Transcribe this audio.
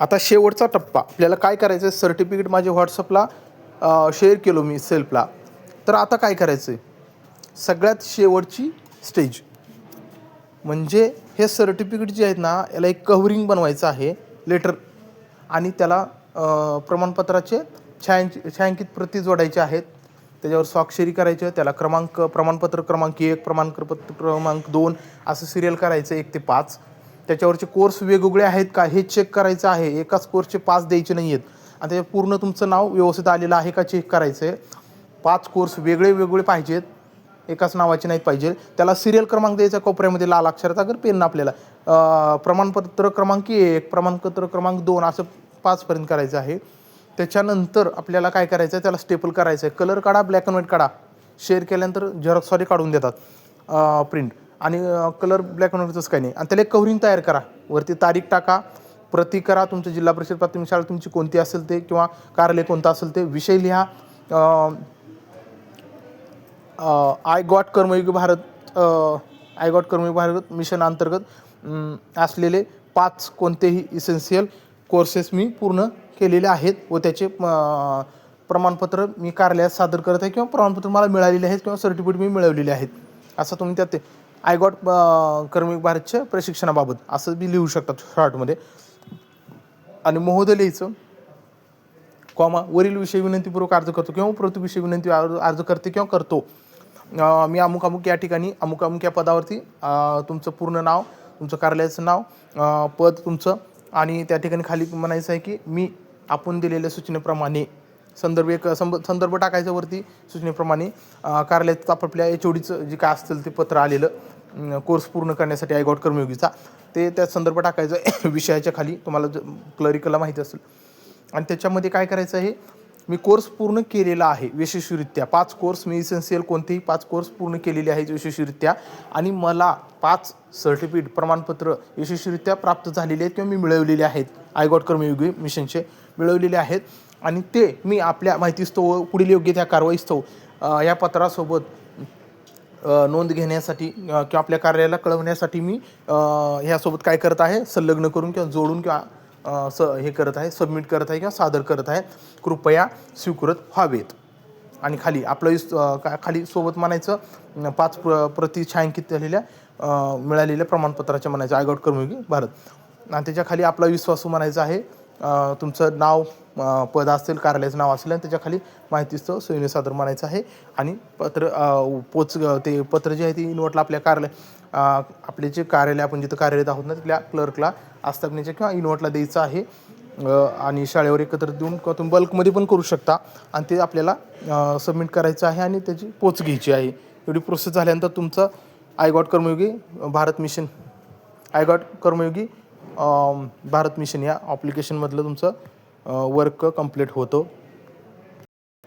आता शेवटचा टप्पा. आपल्याला काय करायचं आहे सर्टिफिकेट माझे व्हॉट्सअपला शेअर केलो मी सेल्फला तर आता काय करायचं आहे सगळ्यात शेवटची स्टेज म्हणजे हे सर्टिफिकेट जे आहेत ना याला एक कव्हरिंग बनवायचं आहे लेटर आणि त्याला प्रमाणपत्राचे छायांची छायांकित प्रती जोडायचे आहेत. त्याच्यावर स्वाक्षरी करायची आहे, त्याला क्रमांक प्रमाणपत्र क्रमांक एक प्रमाणपत्र क्रमांक दोन असं सिरियल करायचं एक ते पाच. त्याच्यावरचे कोर्स वेगवेगळे आहेत का? हे चेक करायचं आहे. एकाच कोर्सचे पाच द्यायचे नाही आहेत आणि त्याच्यात पूर्ण तुमचं नाव व्यवस्थित आलेलं आहे का चेक करायचं आहे पाच कोर्स वेगळे वेगळे पाहिजेत. एकाच नावाचे नाहीत पाहिजे. त्याला सिरियल क्रमांक द्यायचा कोपऱ्यामध्ये लाल अक्षराचा अगर पेन आपल्याला. प्रमाणपत्र क्रमांक एक प्रमाणपत्र क्रमांक दोन असं पाचपर्यंत करायचं आहे. त्याच्यानंतर आपल्याला काय करायचं आहे त्याला स्टेपल करायचं आहे कलर काढा ब्लॅक अँड व्हाईट काढा. शेअर केल्यानंतर झेरॉक्सवाले काढून देतात. प्रिंट आणि कलर ब्लॅक अँड व्हाईटचंच काही नाही. आणि त्याला एक कव्हरिंग तयार करा. वरती तारीख टाका. प्रती करा. तुमचं जिल्हा परिषद प्राथमिक शाळा तुमची कोणती असेल ते किंवा कार्यालय कोणतं असेल ते. विषय लिहा. I got Karmayogi Bharat I got Karmayogi Bharat mission अंतर्गत असलेले पाच कोणतेही इसेन्शियल कोर्सेस मी पूर्ण केलेले आहेत व त्याचे प्रमाणपत्र मी कार्यालयात सादर करत आहे किंवा प्रमाणपत्र मला मिळालेले आहेत किंवा सर्टिफिकेट मी मिळवलेले आहेत. असं तुम्ही त्यात आय गॉट कर्मिक भारतच्या प्रशिक्षणाबाबत असं बी लिहू शकतात शॉर्टमध्ये आणि महोदय लिहायचं कॉमा वरील विषय विनंतीपूर्वक अर्ज करतो किंवा प्रतिविषय विनंती अर्ज अर्ज करते किंवा करतो. मी अमुक अमुक या ठिकाणी अमुक अमुक या पदावरती तुमचं पूर्ण नाव तुमचं कार्यालयाचं नाव पद तुमचं आणि त्या ठिकाणी खाली म्हणायचं आहे की मी आपण दिलेल्या सूचनेप्रमाणे संदर्भ एक संब संदर्भ टाकायचं वरती सूचनेप्रमाणे कार्यालयात आपापल्या एच ओडीचं जे काय असतील ते पत्र आलेलं कोर्स पूर्ण करण्यासाठी आय गॉट कर्मयोगीचा. ते त्या संदर्भ टाकायचं विषयाच्या खाली. तुम्हाला क्लरिकला माहिती असेल. आणि त्याच्यामध्ये काय करायचं आहे? मी कोर्स पूर्ण केलेला आहे यशस्वीरित्या. पाच कोर्स मी इसेन्शियल कोणतेही पाच कोर्स पूर्ण केलेले आहेत यशस्वीरित्या. आणि मला पाच सर्टिफिकेट प्रमाणपत्र यशस्वीरित्या प्राप्त झालेले आहेत किंवा मी मिळवलेले आहेत. आय गॉट कर्मयोगी मिशनचे मिळवलेले आहेत. आणि ते मी आपल्या माहितीस्तव पुढील योग्य त्या कारवाईस्तव या पत्रासोबत नोंद घेण्यासाठी किंवा आपल्या कार्यालयाला कळवण्यासाठी मी ह्यासोबत काय करत आहे? संलग्न करून किंवा जोडून किंवा स हे करत आहे सबमिट करत आहे किंवा सादर करत आहे. कृपया स्वीकृत व्हावेत. आणि खाली आपलं का- खाली सोबत म्हणायचं पाच प्र प्रति छायांकित झालेल्या मिळालेल्या प्रमाणपत्राच्या म्हणायचं आयगॉट कर्मयोगी भारत. आणि त्याच्याखाली आपला विश्वासू म्हणायचा आहे तुमचं नाव पद असेल कार्यालयाचं नाव असेल आणि त्याच्याखाली माहितीचं सोयीने सादर म्हणायचं आहे. आणि पत्र पोच ते पत्र जे आहे ते इन्व्हर्टला आपल्या कार्यालय आपले जे कार्यालय आपण जिथं कार्यरत आहोत ना तिथल्या क्लर्कला आस्थापनेच्या किंवा इन्व्हर्टला द्यायचं आहे. आणि शाळेवर एकत्र देऊन किंवा तुम्ही बल्कमध्ये पण करू शकता. आणि ते आपल्याला सबमिट करायचं आहे आणि त्याची पोच घ्यायची आहे. एवढी प्रोसेस झाल्यानंतर तुमचं I got Karmayogi Bharat mission I got Karmayogi Bharat mission या ॲप्लिकेशनमधलं तुमचं वर्क कंप्लीट होतो.